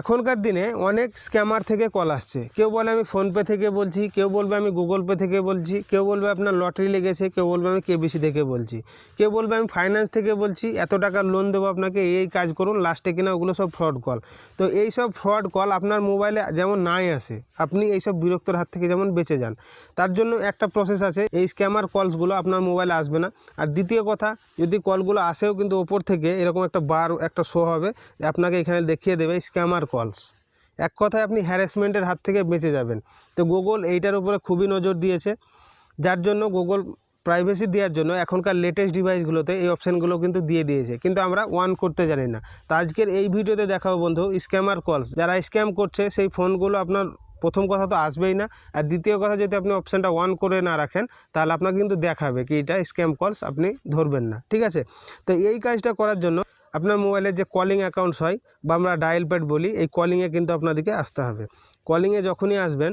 এখনকার দিনে অনেক স্ক্যামার থেকে কল আসছে। কেউ বলে, আমি ফোনপে থেকে বলছি। কেউ বলবে, আমি গুগল পে থেকে বলছি। কেউ বলবে, আপনার লটারি লেগেছে। কেউ বলবে, আমি কেবিসি থেকে বলছি। কেউ বলবে, আমি ফাইন্যান্স থেকে বলছি। এত টাকার লোন দেবো আপনাকে, এই এই কাজ করুন লাস্টে কিনা ওগুলো সব ফ্রড কল তো এই সব ফ্রড কল আপনার মোবাইলে যেমন নাই আসে, আপনি এইসব বিরক্তর হাত থেকে যেমন বেঁচে যান, তার জন্য একটা প্রসেস আছে। এই স্ক্যামার কলসগুলো আপনার মোবাইলে আসবে না। আর দ্বিতীয় কথা, যদি কলগুলো আসেও কিন্তু ওপর থেকে এরকম একটা বার একটা শো হবে, আপনাকে এখানে দেখিয়ে দেবে স্ক্যামার কলস এক কথায় আপনি হ্যারাসমেন্টের হাত থেকে বেঁচে যাবেন। তো গুগল এইটার উপরে খুবই নজর দিয়েছে। যার জন্য গুগল প্রাইভেসি দেওয়ার জন্য এখনকার লেটেস্ট ডিভাইসগুলোতে এই অপশানগুলো কিন্তু দিয়ে দিয়েছে। কিন্তু আমরা ওয়ান করতে জানি না। তো আজকের এই ভিডিওতে দেখাবো বন্ধু স্ক্যামার কলস যারা স্ক্যাম করছে, সেই ফোনগুলো আপনার প্রথম কথা তো আসবেই না। আর দ্বিতীয় কথা, যদি আপনি অপশানটা অন করে না রাখেন, তাহলে আপনাকে কিন্তু দেখাবে কি এটা স্ক্যাম কলস আপনি ধরবেন না। ঠিক আছে? তো এই কাজটা করার জন্য আপনার মোবাইলে যে কলিং অ্যাকাউন্টস হয় বা আমরা ডায়াল প্যাড বলি, এই কলিংয়ে কিন্তু আপনাদেরকে আসতে হবে। কলিংয়ে যখনই আসবেন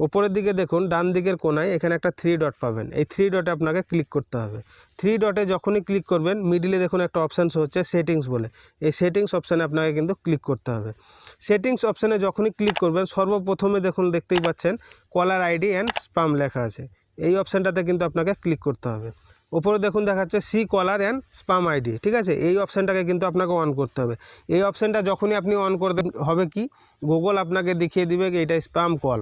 উপরের দিকে দেখুন, ডান দিকের কোনায় এখানে একটা থ্রি ডট পাবেন। এই থ্রি ডটে আপনাকে ক্লিক করতে হবে। থ্রি ডটে যখনই ক্লিক করবেন মিডিলে দেখুন একটা অপশান হচ্ছে সেটিংস বলে। এই সেটিংস অপশানে আপনাকে কিন্তু ক্লিক করতে হবে। সেটিংস অপশানে যখনই ক্লিক করবেন, সর্বপ্রথমে দেখুন, দেখতেই পাচ্ছেন কলার আইডি অ্যান্ড স্পাম লেখা আছে। এই অপশানটাতে কিন্তু আপনাকে ক্লিক করতে হবে। উপরে দেখুন দেখাচ্ছে see caller and spam ID ঠিক আছে? এই অপশানটাকে কিন্তু আপনাকে অন করতে হবে। এই অপশানটা যখনই আপনি অন করে হবে কি? গুগল আপনাকে দেখিয়ে দিবে কি এটা স্পাম কল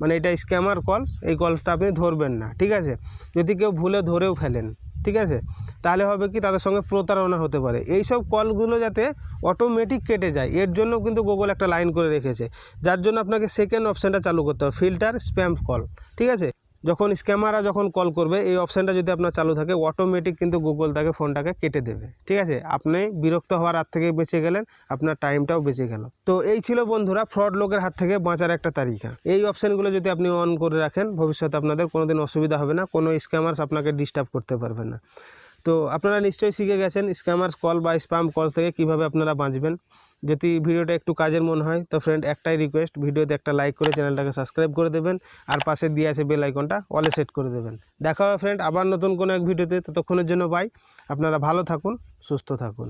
মানে এটা স্ক্যামার কল এই কলটা আপনি ধরবেন না, ঠিক আছে? যদি কেউ ভুলে ধরেও ফেলেন, ঠিক আছে? তাহলে হবে কি? তাদের সঙ্গে প্রতারণা হতে পারে। এই সব কলগুলো যাতে অটোমেটিক কেটে যায়, এর জন্য কিন্তু গুগল একটা লাইন করে রেখেছে। যার জন্য আপনাকে সেকেন্ড অপশানটা চালু করতে হবে ফিল্টার স্প্যাম কল ঠিক আছে? যখন স্ক্যামাররা যখন কল করবে, এই অপশানটা যদি আপনার চালু থাকে অটোমেটিক কিন্তু গুগল তাকে ফোনটাকে কেটে দেবে। ঠিক আছে? আপনি বিরক্ত হওয়ার হাত থেকে বেঁচে গেলেন, আপনার টাইমটাও বেঁচে গেল। তো এই ছিল বন্ধুরা ফ্রড লোকের হাত থেকে বাঁচার একটা তালিকা। এই অপশানগুলো যদি আপনি অন করে রাখেন, ভবিষ্যতে আপনাদের কোনোদিন অসুবিধা হবে না, কোনো স্ক্যামার্স আপনাকে ডিস্টার্ব করতে পারবে না। তো আপনারা নিশ্চয়ই শিখে গেছেন স্ক্যামার্স কল বা স্প্যাম কল থেকে কীভাবে আপনারা বাঁচবেন। যদি ভিডিওটা একটু কাজের মনে হয়, তো ফ্রেন্ড একটাই রিকোয়েস্ট ভিডিওতে একটা লাইক করে চ্যানেলটাকে সাবস্ক্রাইব করে দেবেন আর পাশে দিয়ে আছে বেল আইকনটা অলে সেট করে দেবেন। দেখা হবে ফ্রেন্ড আবার নতুন কোনো এক ভিডিওতে, ততক্ষণের জন্য বাই আপনারা ভালো থাকুন, সুস্থ থাকুন।